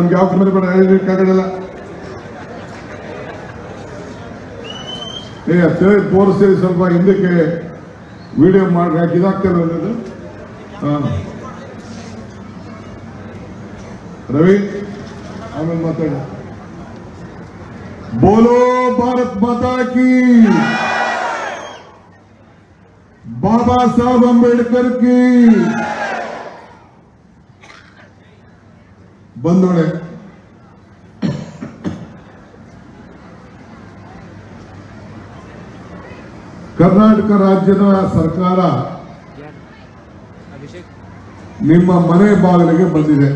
ನಮ್ಗೆ ಯಾವ ಬೇಡ ಹೇಳಲಿಕ್ಕಾಗಲ್ಲ ತೋರಿಸ್ತೀರಿ ಸ್ವಲ್ಪ ಹಿಂದಕ್ಕೆ ವಿಡಿಯೋ ಮಾಡಿ ಇದಾಗ್ತದೆ ರವಿ, ಆಮೇಲೆ ಮಾತಾಡಿ. ಬೋಲೋ ಭಾರತ್ ಮಾತಾ ಕಿ. ಬಾಬಾ ಸಾಹೇಬ್ ಅಂಬೇಡ್ಕರ್ ಕಿ. ಬಂದೋಳೆ ಕರ್ನಾಟಕ ರಾಜ್ಯದ ಸರ್ಕಾರ ನಿಮ್ಮ ಮನೆ ಬಾಗಿಲಿಗೆ ಬಂದಿದೆ.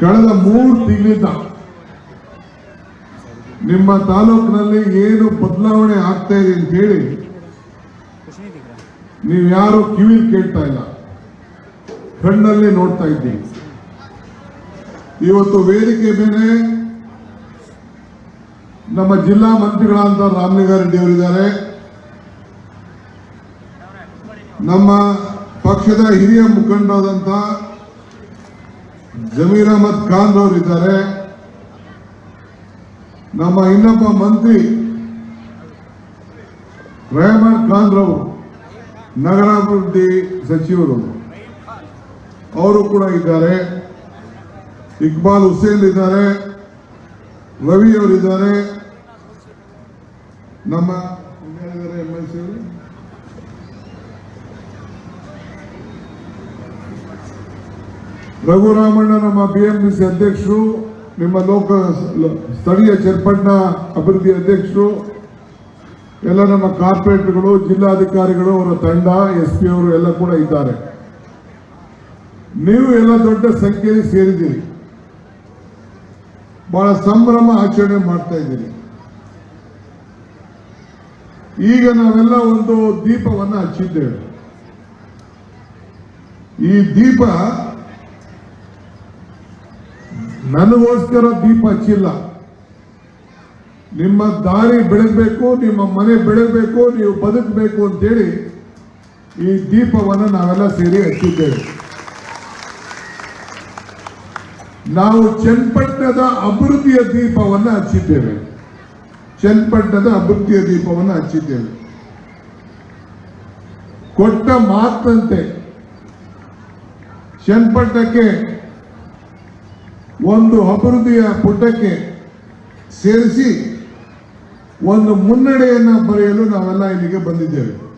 ಕಳೆದ ಮೂರು ತಿಂಗಳಿಂದ ನಿಮ್ಮ ತಾಲೂಕಿನಲ್ಲಿ ಏನು ಬದಲಾವಣೆ ಆಗ್ತಾ ಇದೆ ಅಂತ ಹೇಳಿ ನೀವ್ಯಾರು ಕಿವಿ ಕೇಳ್ತಾ ಇಲ್ಲ. ಕಣ್ಣಲ್ಲಿ ನೋಡ್ತಾ ಇದ್ದೀವಿ. ಇವತ್ತು ವೇದಿಕೆ ಮೇಲೆ ನಮ್ಮ ಜಿಲ್ಲಾ ಮಂತ್ರಿಗಳಾದಂಥ ರಾಮಲಿಂಗಾರೆಡ್ಡಿ ಅವರಿದ್ದಾರೆ. ನಮ್ಮ ಪಕ್ಷದ ಹಿರಿಯ ಮುಖಂಡರಾದಂಥ ಜಮೀರ್ ಅಹಮದ್ ಖಾನ್ ಅವರಿದ್ದಾರೆ. ನಮ್ಮ ಇನ್ನೊಬ್ಬ ಮಂತ್ರಿ ರೆಹಮಾನ್ ಖಾನ್ ರವರು, ನಗರಾಭಿವೃದ್ಧಿ ಸಚಿವರು. ಅವರು ಕೂಡ ಇದ್ದಾರೆ. ಇಕ್ಬಾಲ್ ಹುಸೇನ್ ಇದ್ದಾರೆ. ರವಿ ಅವರಿದ್ದಾರೆ. ನಮ್ಮ ಎಂ ಎಲ್ ಸಿ ರಘುರಾಮಣ್ಣ, ನಮ್ಮ ಬಿಎಂಸಿ ಅಧ್ಯಕ್ಷರು, ನಿಮ್ಮ ಲೋಕ ಸ್ಥಳೀಯ ಚರ್ಪಣ್ಣ, ಅಭಿವೃದ್ಧಿ ಅಧ್ಯಕ್ಷರು, ಎಲ್ಲ ನಮ್ಮ ಕಾರ್ಪೊರೇಟ್ಗಳು ಜಿಲ್ಲಾಧಿಕಾರಿಗಳು, ಅವರ ತಂಡ, ಎಸ್ ಪಿ ಅವರು ಎಲ್ಲ ಕೂಡ ಇದ್ದಾರೆ. ನೀವು ಎಲ್ಲ ದೊಡ್ಡ ಸಂಖ್ಯೆಯಲ್ಲಿ ಸೇರಿದ್ದೀರಿ. ಬಹಳ ಸಂಭ್ರಮ ಆಚರಣೆ ಮಾಡ್ತಾ ಇದ್ದೀರಿ. ಈಗ ನಾವೆಲ್ಲ ಒಂದು ದೀಪವನ್ನು ಹಚ್ಚಿದ್ದೇವೆ. ಈ ದೀಪ ನನಗೋಸ್ಕರ ದೀಪ ಹಚ್ಚಿಲ್ಲ. ನಿಮ್ಮ ದಾರಿ ಬೆಳಗಬೇಕು, ನಿಮ್ಮ ಮನೆ ಬೆಳಗಬೇಕು, ನೀವು ಬದುಕಬೇಕು ಅಂತೇಳಿ ಈ ದೀಪವನ್ನು ನಾವೆಲ್ಲ ಸೇರಿ ಹಚ್ಚಿದ್ದೇವೆ. ನಾವು ಚನ್ನಪಟ್ಟಣದ ಅಭಿವೃದ್ಧಿಯ ದೀಪವನ್ನು ಹಚ್ಚಿದ್ದೇವೆ. ಚನ್ನಪಟ್ಟಣದ ಅಭಿವೃದ್ಧಿಯ ದೀಪವನ್ನು ಹಚ್ಚಿದ್ದೇವೆ. ಕೊಟ್ಟ ಮಾತಂತೆ ಚನ್ನಪಟ್ಟಣಕ್ಕೆ ಒಂದು ಅಭಿವೃದ್ಧಿಯ ಪುಟಕ್ಕೆ ಸೇರಿಸಿ ಒಂದು ಮುನ್ನಡೆಯನ್ನು ಬರೆಯಲು ನಾವೆಲ್ಲ ಇಲ್ಲಿಗೆ ಬಂದಿದ್ದೇವೆ.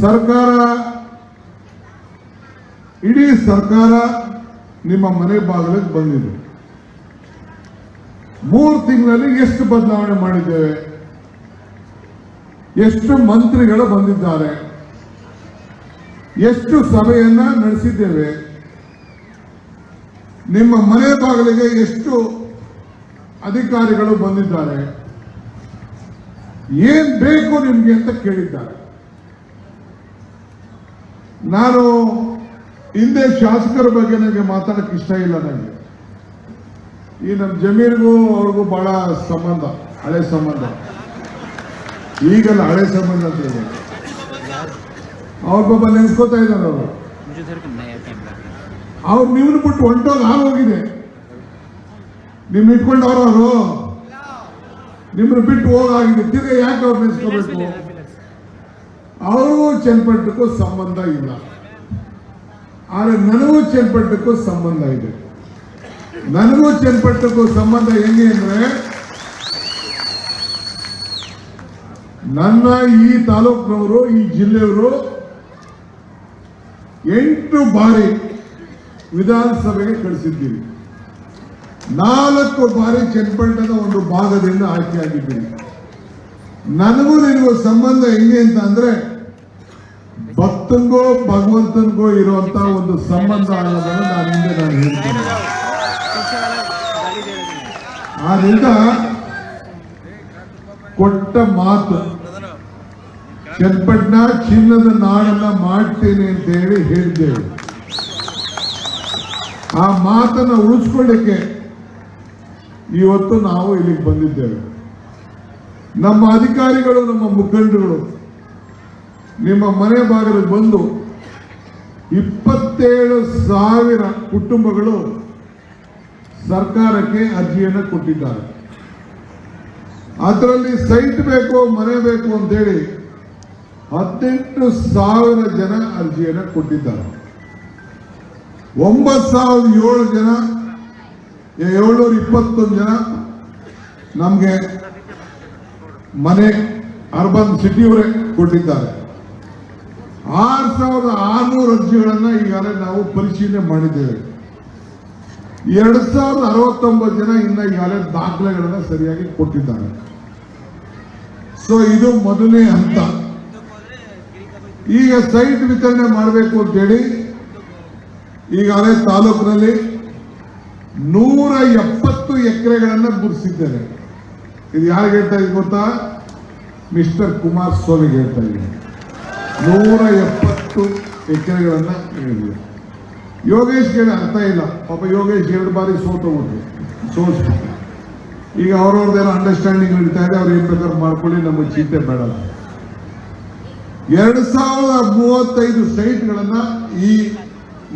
ಸರ್ಕಾರ ಇಡೀ ಸರ್ಕಾರ ನಿಮ್ಮ ಮನೆ ಬಾಗಿಲಿಗೆ ಬಂದಿದೆ. ಮೂರು ತಿಂಗಳಲ್ಲಿ ಎಷ್ಟು ಬದಲಾವಣೆ ಮಾಡಿದ್ದೇವೆ? ಎಷ್ಟು ಮಂತ್ರಿಗಳು ಬಂದಿದ್ದಾರೆ? ಎಷ್ಟು ಸಭೆಯನ್ನ ನಡೆಸಿದ್ದೇವೆ? ನಿಮ್ಮ ಮನೆ ಬಾಗಿಲಿಗೆ ಎಷ್ಟು ಅಧಿಕಾರಿಗಳು ಬಂದಿದ್ದಾರೆ? ಏನ್ ಬೇಕು ನಿಮ್ಗೆ ಅಂತ ಕೇಳಿದ್ದಾರೆ. ನಾನು ಹಿಂದೆ ಶಾಸಕರ ಬಗ್ಗೆ ನನಗೆ ಮಾತಾಡಕ್ಕೆ ಇಷ್ಟ ಇಲ್ಲ ನನಗೆ ಈ ನಮ್ಮ ಜಮೀನಿಗೂ ಅವ್ರಿಗೂ ಬಹಳ ಸಂಬಂಧ ಹಳೆ ಸಂಬಂಧ. ಈಗಲ್ಲ ಹಳೆ ಸಂಬಂಧ ಅಂತ ಹೇಳಿ ಅವ್ರ ಪಾಪ ನೆನ್ಸ್ಕೋತಾ ಇದ್ದಾರೆ ಅವರು. ಅವ್ರು ನೀವು ಬಿಟ್ಟು ಹೊಂಟೋಗಿ ಆಗೋಗಿದೆ ನಿಮ್ ಇಟ್ಕೊಂಡವ್ರವರು ನಿಮ್ಮನ್ನು ಬಿಟ್ಟು ಹೋಗಾಗಿದೆ. ತಿರ್ಗ ಯಾಕೆ ಅವ್ರು ನೆನ್ಸ್ಕೋಬೇಕು? ಅವರು ಚೆನ್ನಪಟ್ಟಕ್ಕೂ ಸಂಬಂಧ ಇಲ್ಲ. ಆದ್ರೆ ನನಗೂ ಚನ್ನಪಟ್ಟಕ್ಕೂ ಸಂಬಂಧ ಇದೆ. ನನಗೂ ಚನ್ನಪಟ್ಟಕ್ಕೂ ಸಂಬಂಧ ಹೆಂಗೆ ಅಂದ್ರೆ, ನನ್ನ ಈ ತಾಲೂಕಿನವರು, ಈ ಜಿಲ್ಲೆಯವರು ಎಂಟು ಬಾರಿ ವಿಧಾನಸಭೆಗೆ ಕಳಿಸಿದ್ದೀರಿ ನಾಲ್ಕು ಬಾರಿ ಚನ್ನಪಟ್ಟಣದ ಒಂದು ಭಾಗದಿಂದ ಆಯ್ಕೆಯಾಗಿದ್ದೀರಿ ನನಗೂ ನಿನಗೂ ಸಂಬಂಧ ಹೆಂಗೆ ಅಂತ ಅಂದ್ರೆ ಭಕ್ತನಿಗೋ ಭಗವಂತನಿಗೋ ಇರುವಂತ ಒಂದು ಸಂಬಂಧ ಅನ್ನೋದನ್ನು ನಾನು ಹಿಂದೆ ನಾನು ಹೇಳ್ತೇನೆ. ಆದ್ರಿಂದ ಕೊಟ್ಟ ಮಾತು, ಚನ್ನಪಟ್ಟಣ ಚಿನ್ನದ ನಾಡನ್ನ ಮಾಡ್ತೇನೆ ಅಂತ ಹೇಳಿ ಹೇಳಿದ್ದೇವೆ ಆ ಮಾತನ್ನ ಉಳಿಸ್ಕೊಳ್ಳಿಕ್ಕೆ ಇವತ್ತು ನಾವು ಇಲ್ಲಿಗೆ ಬಂದಿದ್ದೇವೆ. ನಮ್ಮ ಅಧಿಕಾರಿಗಳು, ನಮ್ಮ ಮುಖಂಡರುಗಳು ನಿಮ್ಮ ಮನೆ ಭಾಗದಲ್ಲಿ ಬಂದು ಇಪ್ಪತ್ತೇಳು ಸಾವಿರ ಕುಟುಂಬಗಳು ಸರ್ಕಾರಕ್ಕೆ ಅರ್ಜಿಯನ್ನು ಕೊಟ್ಟಿದ್ದಾರೆ. ಅದರಲ್ಲಿ ಸೈಟ್ ಬೇಕು, ಮನೆ ಬೇಕು ಅಂತೇಳಿ ಹದಿನೆಂಟು ಸಾವಿರ ಜನ ಅರ್ಜಿಯನ್ನು ಕೊಟ್ಟಿದ್ದಾರೆ. ಒಂಬತ್ತು ಸಾವಿರದ ಏಳು ಜನ ಏಳ್ನೂರ ಇಪ್ಪತ್ತೊಂದು ಜನ ನಮಗೆ ಮನೆ ಅರ್ಬನ್ ಸಿಟಿಯವರೇ ಕೊಟ್ಟಿದ್ದಾರೆ. ಆರು ಸಾವಿರದ ಆರ್ನೂರು ಅರ್ಜಿಗಳನ್ನ ಈಗಾಗಲೇ ನಾವು ಪರಿಶೀಲನೆ ಮಾಡಿದ್ದೇವೆ. ಎರಡು ಸಾವಿರದ ಅರವತ್ತೊಂಬತ್ತು ಜನ ಇನ್ನ ಈಗಾಗಲೇ ದಾಖಲೆಗಳನ್ನ ಸರಿಯಾಗಿ ಕೊಟ್ಟಿದ್ದಾರೆ. ಸೊ ಇದು ಮೊದಲನೇ ಹಂತ. ಈಗ ಸೈಟ್ ವಿತರಣೆ ಮಾಡಬೇಕು ಅಂತೇಳಿ ಈಗಾಗಲೇ ತಾಲೂಕಿನಲ್ಲಿ ನೂರ ಎಪ್ಪತ್ತು ಎಕರೆಗಳನ್ನ ಗುರುಸಿದ್ದೇನೆ ಇದು ಯಾರಿಗೆ ಹೇಳ್ತಾ ಇದ್ದೀನಿ ಗೊತ್ತಾ? ಮಿಸ್ಟರ್ ಕುಮಾರಸ್ವಾಮಿಗೆ ಹೇಳ್ತಾ ಇದ್ದೀನಿ ನೂರ ಎಪ್ಪತ್ತು ಎಕರೆಗಳನ್ನ ಯೋಗೇಶ್ ಯೋಗೇಶ್ಗೆ ಅರ್ಥ ಇಲ್ಲ. ಪಾಪ ಯೋಗೇಶ್ ಎರಡು ಬಾರಿ ಸೋತೋಗ್ಬಿಟ್ರು ಸೋಲ್ಸ್ಬಿಟ್ಟು ಈಗ ಅವ್ರವ್ರದ್ದೇನೋ ಅಂಡರ್ಸ್ಟ್ಯಾಂಡಿಂಗ್ ನಡೀತಾ ಇದೆ, ಅವ್ರು ಏನ್ ಬೇಕಾದ್ರೂ ಮಾಡ್ಕೊಳ್ಳಿ, ನಮಗೆ ಚಿಂತೆ ಬೇಡಲ್ಲ ಎರಡು ಸಾವಿರದ ಮೂವತ್ತೈದು ಸೈಟ್ಗಳನ್ನು ಈ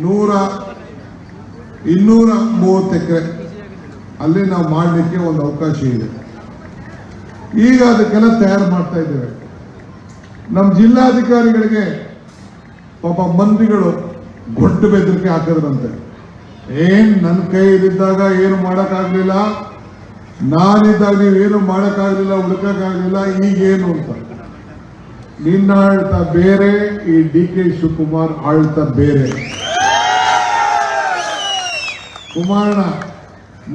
ನೂರ, ಇನ್ನೂರ ಮೂವತ್ತು ಎಕರೆ, ಅಲ್ಲಿ ನಾವು ಮಾಡಲಿಕ್ಕೆ ಒಂದು ಅವಕಾಶ ಇದೆ. ಈಗ ಅದಕ್ಕೆಲ್ಲ ತಯಾರು ಮಾಡ್ತಾ ಇದ್ದೇವೆ. ನಮ್ಮ ಜಿಲ್ಲಾಧಿಕಾರಿಗಳಿಗೆ ಪಾಪ ಮಂತ್ರಿಗಳು ಗೊಡ್ಡು ಬೆದರಿಕೆ ಹಾಕಿದ್ರಂತೆ. ಏನ್ ನನ್ನ ಕೈಯಲ್ಲಿದ್ದಾಗ ಏನು ಮಾಡೋಕ್ಕಾಗಲಿಲ್ಲ? ನಾನಿದ್ದಾಗ ನೀವೇನು ಮಾಡೋಕ್ಕಾಗಲಿಲ್ಲ, ಹುಡುಕಕ್ಕಾಗಲಿಲ್ಲ, ಈಗೇನು ಅಂತ. ನಿನ್ನ ಆಳ್ತ ಬೇರೆ, ಈ ಡಿ ಕೆ ಶಿವಕುಮಾರ್ ಆಳ್ತ ಬೇರೆ. ಕುಮಾರಣ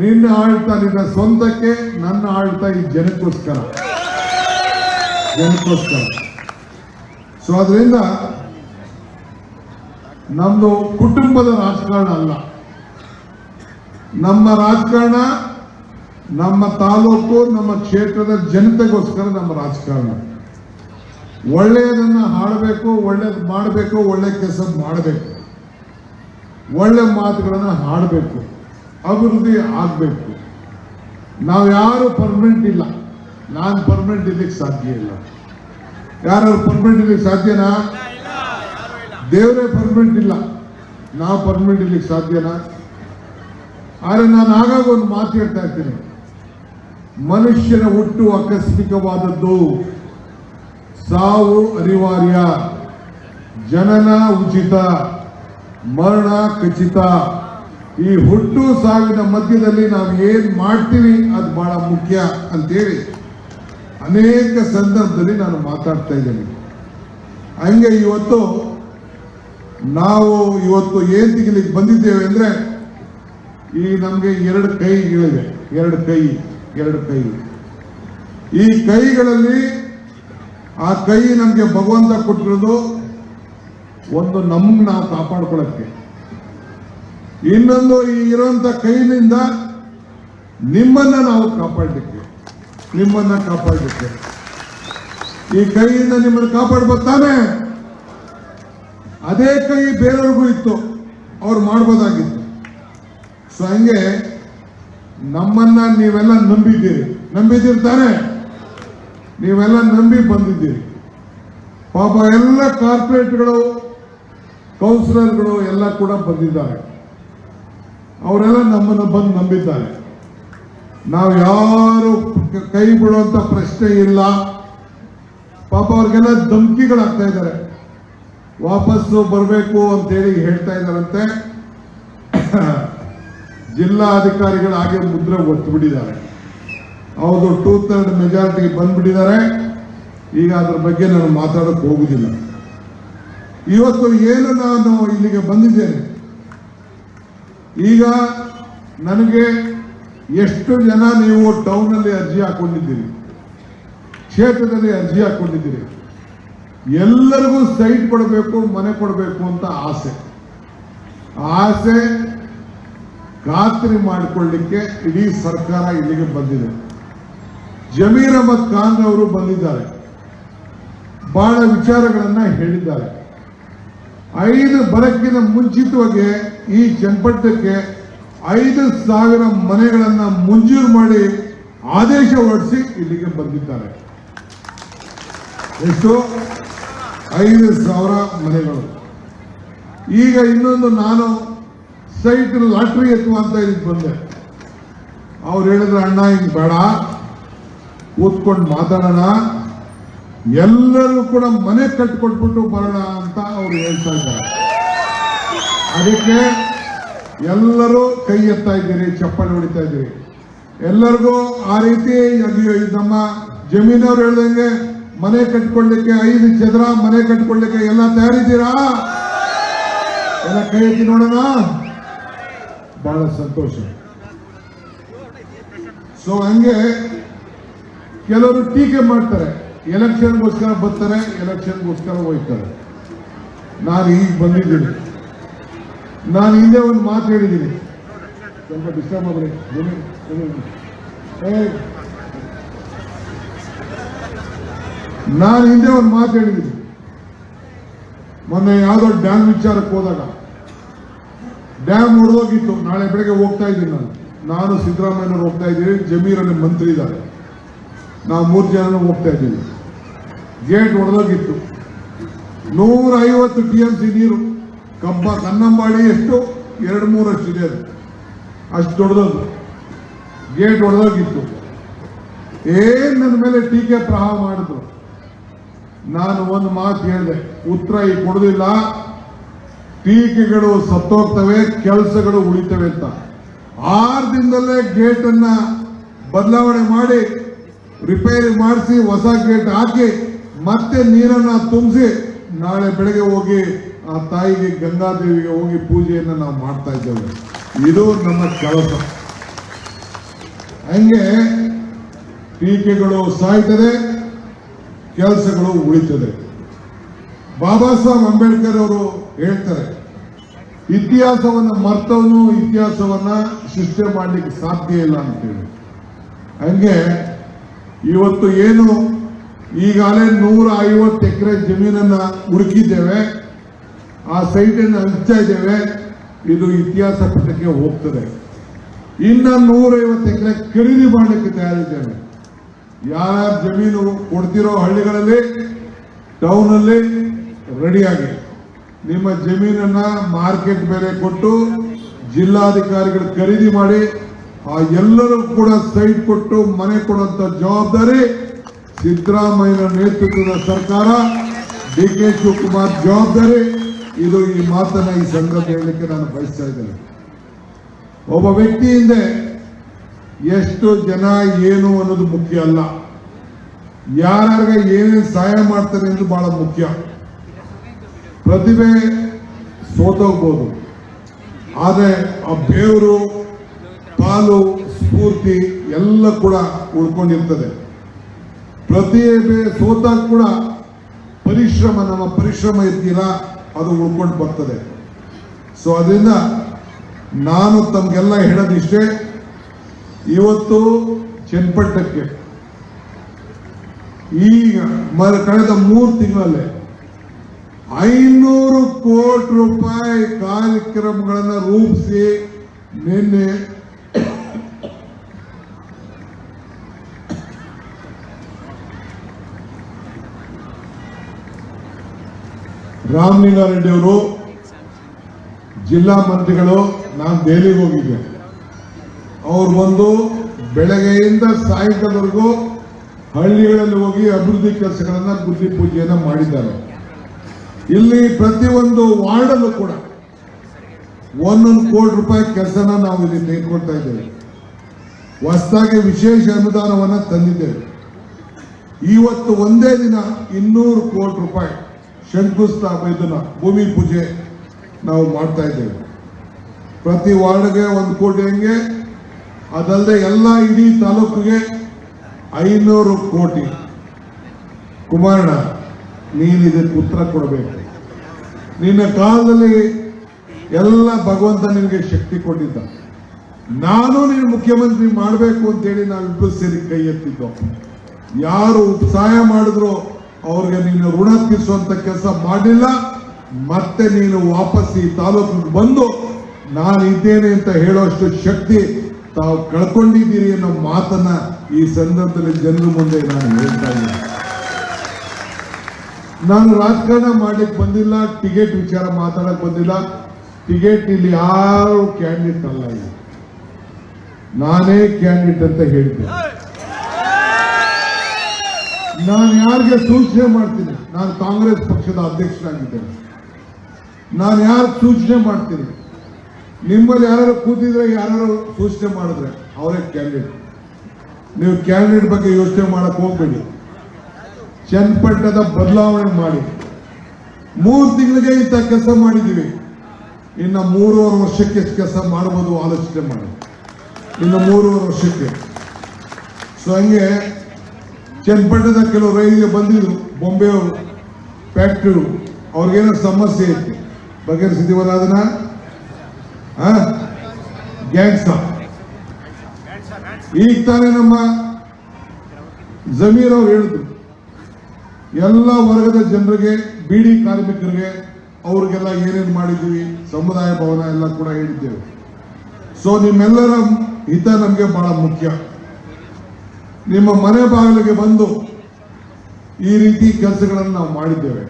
ನಿನ್ನ ಆಳ್ತ ನಿನ್ನ ಸ್ವಂತಕ್ಕೆ, ನನ್ನ ಆಳ್ತ ಈ ಜನಕ್ಕೋಸ್ಕರ. ಜನಕ್ಕೋಸ್ಕರ. ಸೊ ಅದರಿಂದ ನಮ್ಮದು ಕುಟುಂಬದ ರಾಜಕಾರಣ ಅಲ್ಲ. ನಮ್ಮ ರಾಜಕಾರಣ, ನಮ್ಮ ತಾಲೂಕು, ನಮ್ಮ ಕ್ಷೇತ್ರದ ಜನತೆಗೋಸ್ಕರ ನಮ್ಮ ರಾಜಕಾರಣ. ಒಳ್ಳೆಯದನ್ನು ಹಾಡಬೇಕು, ಒಳ್ಳೇದು ಮಾಡಬೇಕು, ಒಳ್ಳೆ ಕೆಲಸ ಮಾಡಬೇಕು. ಒಳ್ಳೆ ಮಾತುಗಳನ್ನು ಹಾಡಬೇಕು, ಅಭಿವೃದ್ಧಿ ಆಗಬೇಕು. ನಾವು ಯಾರು ಪರ್ಮನೆಂಟ್ ಇಲ್ಲ. ನಾನು ಪರ್ಮನೆಂಟ್ ಇದಕ್ಕೆ ಸಾಧ್ಯ ಇಲ್ಲ. ಯಾರು ಪರ್ಮನೆಂಟ್ ಇರ್ಲಿಕ್ಕೆ ಸಾಧ್ಯನಾ? ದೇವರೇ ಪರ್ಮನೆಂಟ್ ಇಲ್ಲ. ನಾವು ಪರ್ಮನೆಂಟ್ ಸಾಧ್ಯನಾ? ಆದರೆ ನಾನು ಆಗಾಗ ಒಂದು ಮಾತು ಹೇಳ್ತಾ ಇರ್ತೀನಿ. ಮನುಷ್ಯನ ಹುಟ್ಟು ಆಕಸ್ಮಿಕವಾದದ್ದು ಸಾವು ಅನಿವಾರ್ಯ. ಜನನ ಉಚಿತ ಮರಣ ಖಚಿತ. ಈ ಹುಟ್ಟು ಸಾವಿನ ಮಧ್ಯದಲ್ಲಿ ನಾವು ಏನ್ ಮಾಡ್ತೀವಿ ಅದು ಬಹಳ ಮುಖ್ಯ ಅಂತೇಳಿ. ಅನೇಕ ಸಂದರ್ಭದಲ್ಲಿ ನಾನು ಮಾತಾಡ್ತಾ ಇದ್ದೇನೆ. ಹಂಗೆ ಇವತ್ತು ನಾವು ಇವತ್ತು ಏನ್ ತಿಗಲಿಕ್ಕೆ ಬಂದಿದ್ದೇವೆ ಅಂದ್ರೆ ಈ ನಮಗೆ ಎರಡು ಕೈಗಳಿವೆ ಎರಡು ಕೈ ಎರಡು ಕೈ. ಈ ಕೈಗಳಲ್ಲಿ ಆ ಕೈ ನಮಗೆ ಭಗವಂತ ಕೊಟ್ಟಿರೋದು ಒಂದು ನಮ್ಗೆ ನಾವು ಕಾಪಾಡ್ಕೊಳ್ಳಕ್ಕೆ ಇನ್ನೊಂದು ಈ ಇರುವಂತ ಕೈನಿಂದ ನಿಮ್ಮನ್ನ ನಾವು ಕಾಪಾಡಲಿಕ್ಕೆ. ನಿಮ್ಮನ್ನ ಕಾಪಾಡುತ್ತೆ ಈ ಕೈಯಿಂದ ನಿಮ್ಮನ್ನು ಕಾಪಾಡ್ಬೋದು ತಾನೇ? ಅದೇ ಕೈ ಬೇರೆಯವ್ರಿಗೂ ಇತ್ತು, ಅವ್ರು ಮಾಡ್ಬೋದಾಗಿತ್ತು. ಸೊ ಹಂಗೆ ನಮ್ಮನ್ನ ನೀವೆಲ್ಲ ನಂಬಿದ್ದೀರಿ. ನಂಬಿದ್ದೀರಿ ನೀವೆಲ್ಲ ನಂಬಿ ಬಂದಿದ್ದೀರಿ. ಪಾಪ ಎಲ್ಲ ಕಾರ್ಪೊರೇಟ್ಗಳು ಕೌನ್ಸಿಲರ್ಗಳು ಎಲ್ಲ ಕೂಡ ಬಂದಿದ್ದಾರೆ. ಅವರೆಲ್ಲ ನಮ್ಮನ್ನು ಬಂದು ನಂಬಿದ್ದಾರೆ. ನಾವು ಯಾರು ಕೈ ಬಿಡುವಂತ ಪ್ರಶ್ನೆ ಇಲ್ಲ. ಪಾಪ ಅವ್ರಿಗೆಲ್ಲ ಧಮಕಿಗಳಾಗ್ತಾ ಇದ್ದಾರೆ. ವಾಪಸ್ಸು ಬರಬೇಕು ಅಂತೇಳಿ ಹೇಳ್ತಾ ಇದ್ದಾರಂತೆ. ಜಿಲ್ಲಾ ಅಧಿಕಾರಿಗಳು ಹಾಗೆ ಮುದ್ರೆ ಒತ್ತು ಬಿಟ್ಟಿದ್ದಾರೆ. ಹೌದು ಟೂ ತರ್ಡ್ ಮೆಜಾರಿಟಿಗೆ ಬಂದ್ಬಿಟ್ಟಿದ್ದಾರೆ. ಈಗ ಅದ್ರ ಬಗ್ಗೆ ನಾನು ಮಾತಾಡಕ್ ಹೋಗುದಿಲ್ಲ. ಇವತ್ತು ಏನು ನಾನು ಇಲ್ಲಿಗೆ ಬಂದಿದ್ದೇನೆ? ಈಗ ನನಗೆ ಎಷ್ಟು ಜನ ನೀವು ಟೌನ್ ಅಲ್ಲಿ ಅರ್ಜಿ ಹಾಕೊಂಡಿದ್ದೀರಿ? ಕ್ಷೇತ್ರದಲ್ಲಿ ಅರ್ಜಿ ಹಾಕೊಂಡಿದ್ದೀರಿ? ಎಲ್ಲರಿಗೂ ಸೈಟ್ ಕೊಡಬೇಕು, ಮನೆ ಕೊಡಬೇಕು ಅಂತ ಆಸೆ. ಆಸೆ ಖಾತ್ರಿ ಮಾಡಿಕೊಳ್ಳಿಕ್ಕೆ ಇಡೀ ಸರ್ಕಾರ ಇಲ್ಲಿಗೆ ಬಂದಿದೆ. ಜಮೀರ್ ಅಹಮದ್ ಖಾನ್ ಅವರು ಬಂದಿದ್ದಾರೆ. ಬಹಳ ವಿಚಾರಗಳನ್ನ ಹೇಳಿದ್ದಾರೆ. ಐದು ಬರಕ್ಕಿನ ಮುಂಚಿತವಾಗಿ ಈ ಚನ್ನಪಟ್ಟಣಕ್ಕೆ ಐದು ಸಾವಿರ ಮನೆಗಳನ್ನ ಮಂಜೂರು ಮಾಡಿ ಆದೇಶ ಹೊರಡಿಸಿ ಇಲ್ಲಿಗೆ ಬಂದಿದ್ದಾರೆ. ಎಷ್ಟು? ಐದು ಸಾವಿರ ಮನೆಗಳು. ಈಗ ಇನ್ನೊಂದು ನಾನು ಸೈಟ್ ಲಾಟ್ರಿ ಎತ್ತುವ ಅಂತ ಇದಕ್ಕೆ ಬಂದೆ. ಅವ್ರು ಹೇಳಿದ್ರೆ, ಅಣ್ಣ, ಹಿಂಗೆ ಬೇಡ. ಕೂತ್ಕೊಂಡು ಮಾತಾಡೋಣ. ಎಲ್ಲರೂ ಕೂಡ ಮನೆ ಕಟ್ಕೊಟ್ಬಿಟ್ಟು ಬರೋಣ ಅಂತ ಅವ್ರು ಹೇಳ್ತಾ ಇದ್ದಾರೆ. ಅದಕ್ಕೆ ಎಲ್ಲರೂ ಕೈ ಎತ್ತಾ ಇದ್ದೀರಿ, ಚಪ್ಪಲಿ ಹೊಡಿತಾ ಇದ್ದೀರಿ. ಎಲ್ಲರಿಗೂ ಆ ರೀತಿ ನಮ್ಮ ಜಮೀನವ್ರು ಹೇಳ್ದಂಗೆ ಮನೆ ಕಟ್ಕೊಳ್ಳಿಕ್ಕೆ ಐದು ಚದರ, ಮನೆ ಕಟ್ಕೊಳ್ಳಿಕ್ಕೆ ಎಲ್ಲ ತಯಾರಿದ್ದೀರಾ? ಎಲ್ಲ ಕೈ ಎತ್ತಿ ನೋಡೋಣ. ಬಹಳ ಸಂತೋಷ. ಸೊ ಹಂಗೆ ಕೆಲವರು ಟೀಕೆ ಮಾಡ್ತಾರೆ, ಎಲೆಕ್ಷನ್ಗೋಸ್ಕರ ಬರ್ತಾರೆ, ಎಲೆಕ್ಷನ್ಗೋಸ್ಕರ ಹೋಗ್ತಾರೆ. ನಾನು ಈಗ ಬಂದಿದ್ದೀನಿ. ನಾನು ಹಿಂದೆ ಒಂದು ಮಾತು ಹೇಳಿದ್ದೀನಿ. ಸ್ವಲ್ಪ ಡಿಸ್ಟರ್ಬ್ ಆಗ್ರಿ. ನಾನು ಹಿಂದೆ ಒಂದು ಮಾತು ಹೇಳಿದ್ದೀನಿ. ಮೊನ್ನೆ ಯಾವುದೋ ಡ್ಯಾಮ್ ವಿಚಾರಕ್ಕೆ ಹೋದಾಗ, ಡ್ಯಾಮ್ ಹೊಡೆದೋಗಿತ್ತು ನಾಳೆ ಬೆಳಗ್ಗೆ ಹೋಗ್ತಾ ಇದ್ದೀನಿ ನಾನು. ನಾನು ಸಿದ್ದರಾಮಯ್ಯನವರು ಹೋಗ್ತಾ ಇದ್ದೀನಿ ಜಮೀರಲ್ಲಿ ಮಂತ್ರಿ ಇದ್ದಾರೆ. ನಾವು ಮೂರು ಜನ ಹೋಗ್ತಾ ಇದ್ದೀವಿ. ಗೇಟ್ ಹೊಡೆದೋಗಿತ್ತು ನೂರೈವತ್ತು ಟಿ ಎಂ ಸಿ ನೀರು ಕಬ್ಬ ಕನ್ನಂಬಾಡಿ ಎಷ್ಟು? ಎರಡು ಮೂರಷ್ಟು ಅಷ್ಟಿದೆ ಅದು. ಅಷ್ಟು ದೊಡ್ಡದದು. ಗೇಟ್ ಹೊಡೆದೋಗಿತ್ತು ಏನ್ ನನ್ನ ಮೇಲೆ ಟೀಕೆ ಪ್ರಹಾರ ಮಾಡಿದ್ರು? ನಾನು ಒಂದು ಮಾತು ಹೇಳಿದೆ. ಉತ್ತರ ಈಗ ಕೊಡೋದಿಲ್ಲ. ಟೀಕೆಗಳು ಸತ್ತೋಗ್ತವೆ, ಕೆಲಸಗಳು ಉಳಿತವೆ ಅಂತ. ಆರು ದಿನದಲ್ಲೇ ಗೇಟ್ ಅನ್ನ ಬದಲಾವಣೆ ಮಾಡಿ, ರಿಪೇರಿ ಮಾಡಿಸಿ, ಹೊಸ ಗೇಟ್ ಹಾಕಿ, ಮತ್ತೆ ನೀರನ್ನ ತುಂಬಿಸಿ, ನಾಳೆ ಬೆಳಗ್ಗೆ ಹೋಗಿ ಆ ತಾಯಿಗೆ ಗಂಗಾದೇವಿಗೆ ಹೋಗಿ ಪೂಜೆಯನ್ನು ನಾವು ಮಾಡ್ತಾ ಇದ್ದೇವೆ. ಇದು ನಮ್ಮ ಕೆಲಸ. ಹಂಗೆ ಟೀಕೆಗಳು ಸಾಯ್ತದೆ, ಕೆಲಸಗಳು ಉಳಿತದೆ. ಬಾಬಾ ಸಾಹೇಬ್ ಅಂಬೇಡ್ಕರ್ ಅವರು ಹೇಳ್ತಾರೆ, ಇತಿಹಾಸವನ್ನ ಮರ್ತವನು ಇತಿಹಾಸವನ್ನ ಸೃಷ್ಟಿ ಮಾಡ್ಲಿಕ್ಕೆ ಸಾಧ್ಯ ಇಲ್ಲ ಅಂತೇಳಿ. ಹಂಗೆ ಇವತ್ತು ಏನು, ಈಗಾಗಲೇ ನೂರ ಐವತ್ತು ಎಕರೆ ಜಮೀನನ್ನ ಹುಡುಕಿದ್ದೇವೆ. ಆ ಸೈಟನ್ನು ಹಂಚ್ತಾ ಇದ್ದೇವೆ, ಇದು ಇತಿಹಾಸ ಪುಟಕ್ಕೆ ಹೋಗ್ತದೆ. ಇನ್ನ ನೂರೈವತ್ತು ಎಕರೆ ಖರೀದಿ ಮಾಡಲಿಕ್ಕೆ ತಯಾರಿದ್ದೇವೆ. ಯಾರ್ಯಾರ ಜಮೀನು ಕೊಡ್ತಿರೋ ಹಳ್ಳಿಗಳಲ್ಲಿ ಟೌನ್ ಅಲ್ಲಿ ರೆಡಿಯಾಗಿ. ನಿಮ್ಮ ಜಮೀನನ್ನ ಮಾರ್ಕೆಟ್ ಬೆಲೆ ಕೊಟ್ಟು ಜಿಲ್ಲಾಧಿಕಾರಿಗಳು ಖರೀದಿ ಮಾಡಿ, ಆ ಎಲ್ಲರೂ ಕೂಡ ಸೈಟ್ ಕೊಟ್ಟು ಮನೆ ಕೊಡುವಂತ ಜವಾಬ್ದಾರಿ ಸಿದ್ದರಾಮಯ್ಯನ ನೇತೃತ್ವದ ಸರ್ಕಾರ, ಡಿ ಕೆ ಶಿವಕುಮಾರ್ ಜವಾಬ್ದಾರಿ. ಇದು ಈ ಮಾತನ್ನ ಈ ಸಂದರ್ಭ ಹೇಳಲಿಕ್ಕೆ ನಾನು ಬಯಸ್ತಾ ಇದ್ದೇನೆ. ಒಬ್ಬ ವ್ಯಕ್ತಿಯಿಂದ ಎಷ್ಟು ಜನ ಏನು ಅನ್ನೋದು ಮುಖ್ಯ ಅಲ್ಲ. ಯಾರ್ಯಾರಿಗೆ ಏನೇನು ಸಹಾಯ ಮಾಡ್ತಾರೆ ಎಂದು ಬಹಳ ಮುಖ್ಯ. ಪ್ರತಿಭೆ ಸೋತೋಗ್ಬೋದು. ಆದರೆ ಆ ಬೇವರು, ಪಾಲು, ಸ್ಫೂರ್ತಿ ಎಲ್ಲ ಕೂಡ ಉಳ್ಕೊಂಡಿರ್ತದೆ. ಪ್ರತಿಭೆ ಸೋತಾಗ ಕೂಡ ಪರಿಶ್ರಮ, ನಮ್ಮ ಪರಿಶ್ರಮ ಇರ್ತೀರ ಅದು ಉಳ್ಕೊಂಡು ಬರ್ತದೆ. ಸೊ ಅದರಿಂದ ನಾನು ತಮಗೆಲ್ಲ ಹೇಳೋದಿಷ್ಟೇ ಇವತ್ತು ಚನ್ನಪಟ್ಟಕ್ಕೆ ಈಗ ಕಳೆದ ಮೂರು ತಿಂಗಳಲ್ಲಿ ಐನೂರು ಕೋಟಿ ರೂಪಾಯಿ ಕಾರ್ಯಕ್ರಮಗಳನ್ನು ರೂಪಿಸಿ ನಿನ್ನೆ ರಾಮಲಿಂಗಾರೆಡ್ಡಿ ಅವರು, ಜಿಲ್ಲಾ ಮಂತ್ರಿಗಳು, ನಾನು ದೆಹಲಿಗೆ ಹೋಗಿದ್ದೆ. ಅವ್ರು ಬಂದು ಬೆಳಗ್ಗೆಯಿಂದ ಸಾಯಂಕಾಲವರೆಗೂ ಹಳ್ಳಿಗಳಲ್ಲಿ ಹೋಗಿ ಅಭಿವೃದ್ಧಿ ಕೆಲಸಗಳನ್ನ ಬುದ್ಧಿ ಪೂಜೆಯನ್ನ ಮಾಡಿದ್ದಾರೆ. ಇಲ್ಲಿ ಪ್ರತಿಯೊಂದು ವಾರ್ಡಲ್ಲೂ ಕೂಡ ಒಂದೊಂದು ಕೋಟಿ ರೂಪಾಯಿ ಕೆಲಸನ ನಾವು ಇಲ್ಲಿ ತೆಗೆದುಕೊಳ್ತಾ ಇದ್ದೇವೆ. ಹೊಸದಾಗಿ ವಿಶೇಷ ಅನುದಾನವನ್ನ ತಂದಿದ್ದೇವೆ. ಇವತ್ತು ಒಂದೇ ದಿನ ಇನ್ನೂರು ಕೋಟಿ ರೂಪಾಯಿ ಶಂಕುಸ್ಥಾಪ ಇದನ್ನ ಭೂಮಿ ಪೂಜೆ ನಾವು ಮಾಡ್ತಾ ಇದ್ದೇವೆ. ಪ್ರತಿ ವಾರ್ಡ್ಗೆ ಒಂದು ಕೋಟಿ ಹಂಗೆ, ಅದಲ್ಲದೆ ಎಲ್ಲ ಇಡೀ ತಾಲೂಕಿಗೆ ಐನೂರು ಕೋಟಿ. ಕುಮಾರಣ ನೀನು ಇದಕ್ಕೆ ಉತ್ತರ ಕೊಡಬೇಕು. ನಿನ್ನ ಕಾಲದಲ್ಲಿ ಎಲ್ಲ ಭಗವಂತ ನಿನಗೆ ಶಕ್ತಿ ಕೊಟ್ಟಿದ್ದ. ನಾನು ನೀನು ಮುಖ್ಯಮಂತ್ರಿ ಮಾಡಬೇಕು ಅಂತೇಳಿ ನಾವಿಬ್ಬರು ಸೇರಿ ಕೈ ಎತ್ತಿದ್ದೋ. ಯಾರು ಉತ್ಸಾಹ ಮಾಡಿದ್ರು ಅವ್ರಿಗೆ ನೀನು ಋಣ ತೀರಿಸುವಂತ ಕೆಲಸ ಮಾಡಲಿಲ್ಲ ಮತ್ತೆ ನೀನು ವಾಪಸ್ ಈ ತಾಲೂಕಿಗೆ ಬಂದು ನಾನು ಇದ್ದೇನೆ ಅಂತ ಹೇಳೋಷ್ಟು ಶಕ್ತಿ ತಾವು ಕಳ್ಕೊಂಡಿದ್ದೀರಿ ಅನ್ನೋ ಮಾತನ್ನ ಈ ಸಂದರ್ಭದಲ್ಲಿ ಜನರ ಮುಂದೆ ನಾನು ಹೇಳ್ತಾ ಇದ್ದೀನಿ. ನಾನು ರಾಜಕಾರಣ ಮಾಡ್ಲಿಕ್ಕೆ ಬಂದಿಲ್ಲ, ಟಿಕೆಟ್ ವಿಚಾರ ಮಾತಾಡಕ್ ಬಂದಿಲ್ಲ. ಟಿಕೆಟ್ ಇಲ್ಲಿ ಯಾರು ಕ್ಯಾಂಡಿಡೇಟ್ ಅಲ್ಲ ನಾನೇ ಕ್ಯಾಂಡಿಡೇಟ್ ಅಂತ ಹೇಳ್ತೀನಿ. ನಾನು ಯಾರಿಗೆ ಸೂಚನೆ ಮಾಡ್ತೀನಿ? ನಾನು ಕಾಂಗ್ರೆಸ್ ಪಕ್ಷದ ಅಧ್ಯಕ್ಷನಾಗಿದ್ದೇನೆ ನಾನು ಯಾರು ಸೂಚನೆ ಮಾಡ್ತೀನಿ? ನಿಮ್ಮಲ್ಲಿ ಯಾರು ಕೂತಿದ್ರೆ ಯಾರು ಸೂಚನೆ ಮಾಡಿದ್ರೆ ಅವರೇ ಕ್ಯಾಂಡಿಡೇಟ್ ನೀವು ಕ್ಯಾಂಡಿಡೇಟ್ ಬಗ್ಗೆ ಯೋಚನೆ ಮಾಡಕ್ ಹೋಗ್ಬೇಡಿ. ಚನ್ನಪಟ್ಟಣದ ಬದಲಾವಣೆ ಮಾಡಿ. ಮೂರು ತಿಂಗಳಿಗೆ ಇಂಥ ಕೆಲಸ ಮಾಡಿದ್ದೀವಿ. ಇನ್ನು ಮೂರುವರೆ ವರ್ಷಕ್ಕೆ ಎಷ್ಟು ಕೆಲಸ ಮಾಡ್ಬೋದು, ಆಲೋಚನೆ ಮಾಡಿ. ಇನ್ನು ಮೂರುವರೆ ವರ್ಷಕ್ಕೆ. ಸೊ ಹಂಗೆ ಚನ್ನಪಟ್ಟಣದ ಕೆಲವು ರೈಲಿಗೆ ಬಂದಿದ್ರು, ಬೊಂಬೆಯವರು ಫ್ಯಾಕ್ಟ್ರಿ ಅವ್ರಿಗೇನೋ ಸಮಸ್ಯೆ ಇತ್ತು ಬಗೆಹರಿಸಿದೀವಲ್ಲ ಅದನ್ನ? ಗ್ಯಾಂಗ್ಸ. ಈಗ ತಾನೇ ನಮ್ಮ ಜಮೀರ್ ಅವ್ರು ಹೇಳಿದ್ರು, ಎಲ್ಲ ವರ್ಗದ ಜನರಿಗೆ, ಬೀಡಿ ಕಾರ್ಮಿಕರಿಗೆ ಅವ್ರಿಗೆಲ್ಲ ಏನೇನು ಮಾಡಿದ್ದೀವಿ, ಸಮುದಾಯ ಭವನ ಎಲ್ಲ ಕೂಡ ಹೇಳಿದ್ದೇವೆ. ಸೊ ನಿಮ್ಮೆಲ್ಲರ ಹಿತ ನಮಗೆ ಬಹಳ ಮುಖ್ಯ. ನಿಮ್ಮ ಮನೆ ಬಾಗಿಲಿಗೆ ಬಂದು ಈ ರೀತಿ ಕೆಲಸಗಳನ್ನು ನಾವು ಮಾಡಿದ್ದೇವೆ.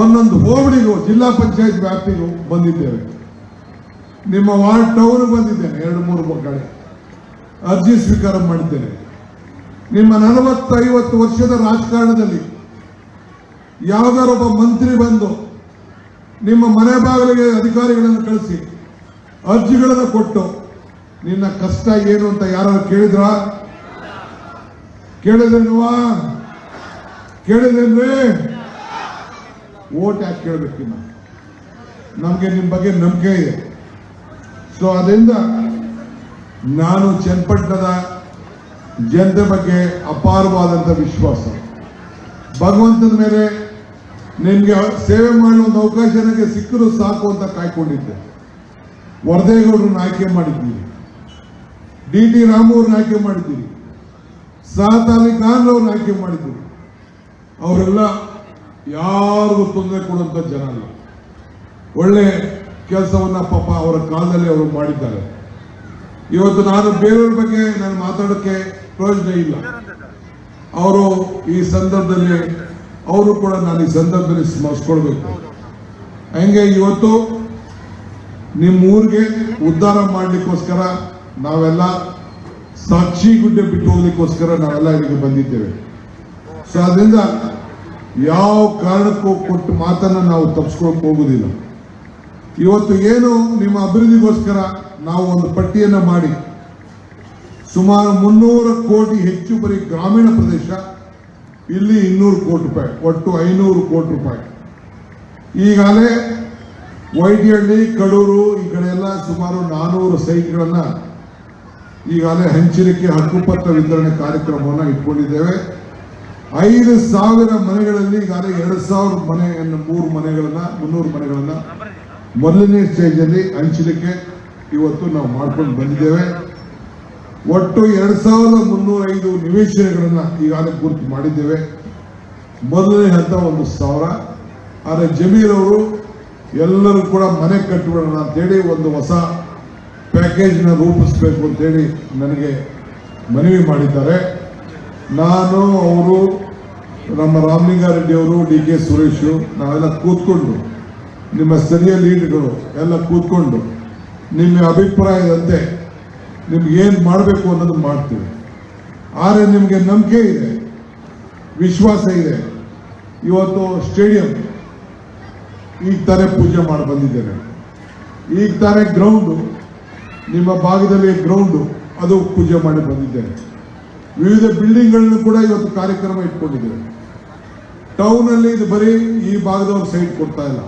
ಒಂದೊಂದು ಹೋಬಳಿಗೂ, ಜಿಲ್ಲಾ ಪಂಚಾಯತ್ ವ್ಯಾಪ್ತಿಗೂ ಬಂದಿದ್ದೇವೆ. ನಿಮ್ಮ ವಾರ್ಡ್ ಟೌನ್ ಬಂದಿದ್ದೇನೆ, ಎರಡು ಮೂರು ಕಡೆ ಅರ್ಜಿ ಸ್ವೀಕಾರ ಮಾಡಿದ್ದೇನೆ. ನಿಮ್ಮ ನಲವತ್ತು ಐವತ್ತು ವರ್ಷದ ರಾಜಕಾರಣದಲ್ಲಿ ಒಬ್ಬ ಮಂತ್ರಿ ಬಂದು ನಿಮ್ಮ ಮನೆ ಬಾಗಿಲಿಗೆ ಅಧಿಕಾರಿಗಳನ್ನು ಕಳಿಸಿ ಅರ್ಜಿಗಳನ್ನು ಕೊಟ್ಟು ನಿನ್ನ ಕಷ್ಟ ಏನು ಅಂತ ಯಾರು ಕೇಳಿದ್ರ? ಕೇಳಿದ್ರೇನುವಾ ಕೇಳಿದ್ರಿ ಓಟ್ ಯಾಕೆ ಕೇಳಬೇಕು ನಮಗೆ ನಿಮ್ಮ ಬಗ್ಗೆ ನಂಬಿಕೆ ಇದೆ. ಸೊ ಅದರಿಂದ ನಾನು ಚನ್ನಪಟ್ಟಣದ ಜನತೆ ಬಗ್ಗೆ ಅಪಾರವಾದಂಥ ವಿಶ್ವಾಸ. ಭಗವಂತನ ಮೇಲೆ ನಿಮಗೆ ಸೇವೆ ಮಾಡುವ ಒಂದು ಅವಕಾಶ ನನಗೆ ಸಿಕ್ಕರೂ ಸಾಕು ಅಂತ ಕಾಯ್ಕೊಂಡಿದ್ದೆ. ವರದೇಗೌಡರನ್ನ ಆಯ್ಕೆ ಮಾಡಿದ್ದೀರಿ ಡಿ ಟಿ ರಾಮು ಅವ್ರನ್ನ ಆಯ್ಕೆ ಮಾಡಿದ್ದೀರಿ ಸಾತ್ ಖಾನ್ ಅವ್ರನ್ನ ಆಯ್ಕೆ ಮಾಡಿದ್ರು. ಅವರೆಲ್ಲ ಯಾರಿಗೂ ತೊಂದರೆ ಕೊಡುವಂಥ ಜನ ಅಲ್ಲ. ಒಳ್ಳೆ ಕೆಲಸವನ್ನ ಪಾಪ ಅವರ ಕಾಲದಲ್ಲಿ ಅವರು ಮಾಡಿದ್ದಾರೆ. ಇವತ್ತು ನಾನು ಬೇರೆಯವ್ರ ಬಗ್ಗೆ ನಾನು ಮಾತಾಡೋಕ್ಕೆ ಪ್ರಯೋಜನ ಇಲ್ಲ. ಅವರು ಈ ಸಂದರ್ಭದಲ್ಲಿ, ಅವರು ಕೂಡ ನಾನು ಈ ಸಂದರ್ಭದಲ್ಲಿ ಸ್ಮರಿಸ್ಕೊಳ್ಬೇಕು. ಹಂಗೆ ಇವತ್ತು ನಿಮ್ಮ ಊರಿಗೆ ಉದ್ಧಾರ ಮಾಡಲಿಕ್ಕೋಸ್ಕರ ನಾವೆಲ್ಲ ಸಾಕ್ಷಿ ಗುಡ್ಡೆ ಬಿಟ್ಟು ಹೋಗ್ಲಿಕ್ಕೋಸ್ಕರ ನಾವೆಲ್ಲ ಇಲ್ಲಿಗೆ ಬಂದಿದ್ದೇವೆ. ಸೊ ಅದರಿಂದ ಯಾವ ಕಾರಣಕ್ಕೂ ಕೊಟ್ಟು ಮಾತನ್ನ ನಾವು ತಪ್ಪಿಸ್ಕೊಳಕ್ ಹೋಗುದಿಲ್ಲ. ಇವತ್ತು ಏನು ನಿಮ್ಮ ಅಭಿವೃದ್ಧಿಗೋಸ್ಕರ ನಾವು ಒಂದು ಪಟ್ಟಿಯನ್ನು ಮಾಡಿ, ಸುಮಾರು ಮುನ್ನೂರು ಕೋಟಿ ಹೆಚ್ಚು ಬರೀ ಗ್ರಾಮೀಣ ಪ್ರದೇಶ, ಇಲ್ಲಿ ಇನ್ನೂರು ಕೋಟಿ ರೂಪಾಯಿ, ಒಟ್ಟು ಐನೂರು ಕೋಟಿ ರೂಪಾಯಿ. ಈಗಾಗಲೇ ವೈಟಿಹಳ್ಳಿ, ಕಡೂರು, ಈ ಕಡೆ ಎಲ್ಲ ಸುಮಾರು ನಾನೂರು ಸೈಟ್ಗಳನ್ನ ಈಗಾಗಲೇ ಹಂಚಿಕೆ ಹಕ್ಕುಪತ್ರ ವಿತರಣೆ ಕಾರ್ಯಕ್ರಮವನ್ನು ಇಟ್ಕೊಂಡಿದ್ದೇವೆ. ಐದು ಸಾವಿರ ಮನೆಗಳಲ್ಲಿ ಈಗಾಗಲೇ ಎರಡು ಸಾವಿರ ಮನೆಯನ್ನು, ಮೂರು ಮನೆಗಳನ್ನ, ಮುನ್ನೂರು ಮನೆಗಳನ್ನ ಮೊದಲನೇ ಸ್ಟೇಜಲ್ಲಿ ಹಂಚಲಿಕ್ಕೆ ಇವತ್ತು ನಾವು ಮಾಡ್ಕೊಂಡು ಬಂದಿದ್ದೇವೆ. ಒಟ್ಟು ಎರಡು ಸಾವಿರದ ಮುನ್ನೂರ ಐದು ನಿವೇಶನಗಳನ್ನ ಈಗಾಗಲೇ ಗುರುತು ಮಾಡಿದ್ದೇವೆ. ಮೊದಲನೇ ಹಂತ ಒಂದು ಸಾವಿರ. ಆದರೆ ಜಮೀರ್ ಅವರು ಎಲ್ಲರೂ ಕೂಡ ಮನೆ ಕಟ್ಟಿಬಿಡೋಣ ಅಂತೇಳಿ ಒಂದು ಹೊಸ ಪ್ಯಾಕೇಜ್ನ ರೂಪಿಸಬೇಕು ಅಂತೇಳಿ ನನಗೆ ಮನವಿ ಮಾಡಿದ್ದಾರೆ. ನಾನು, ಅವರು, ನಮ್ಮ ರಾಮಲಿಂಗಾರೆಡ್ಡಿ ಅವರು, ಡಿ ಕೆ ಸುರೇಶ್, ನಾವೆಲ್ಲ ಕೂತ್ಕೊಂಡು, ನಿಮ್ಮ ಸ್ಥಳೀಯ ಲೀಡ್ಗಳು ಎಲ್ಲ ಕೂತ್ಕೊಂಡು, ನಿಮ್ಮ ಅಭಿಪ್ರಾಯದಂತೆ ಏನು ಮಾಡಬೇಕು ಅನ್ನೋದು ಮಾಡ್ತೀವಿ. ಆದರೆ ನಿಮಗೆ ನಂಬಿಕೆ ಇದೆ, ವಿಶ್ವಾಸ ಇದೆ. ಇವತ್ತು ಸ್ಟೇಡಿಯಂ ಈಗ ತಾನೇ ಪೂಜೆ ಮಾಡಿ ಬಂದಿದ್ದೇನೆ. ಈಗ ತಾನೇ ಗ್ರೌಂಡು ನಿಮ್ಮ ಭಾಗದಲ್ಲಿ ಗ್ರೌಂಡು ಅದು ಪೂಜೆ ಮಾಡಿ ಬಂದಿದ್ದೇನೆ ವಿವಿಧ ಬಿಲ್ಡಿಂಗ್ಗಳನ್ನು ಕೂಡ ಇವತ್ತು ಕಾರ್ಯಕ್ರಮ ಇಟ್ಕೊಂಡಿದ್ದೇವೆ ಟೌನ್ ಅಲ್ಲಿ ಇದು ಬರೀ ಈ ಭಾಗದವ್ರು ಸೈಟ್ ಕೊಡ್ತಾ ಇಲ್ಲ.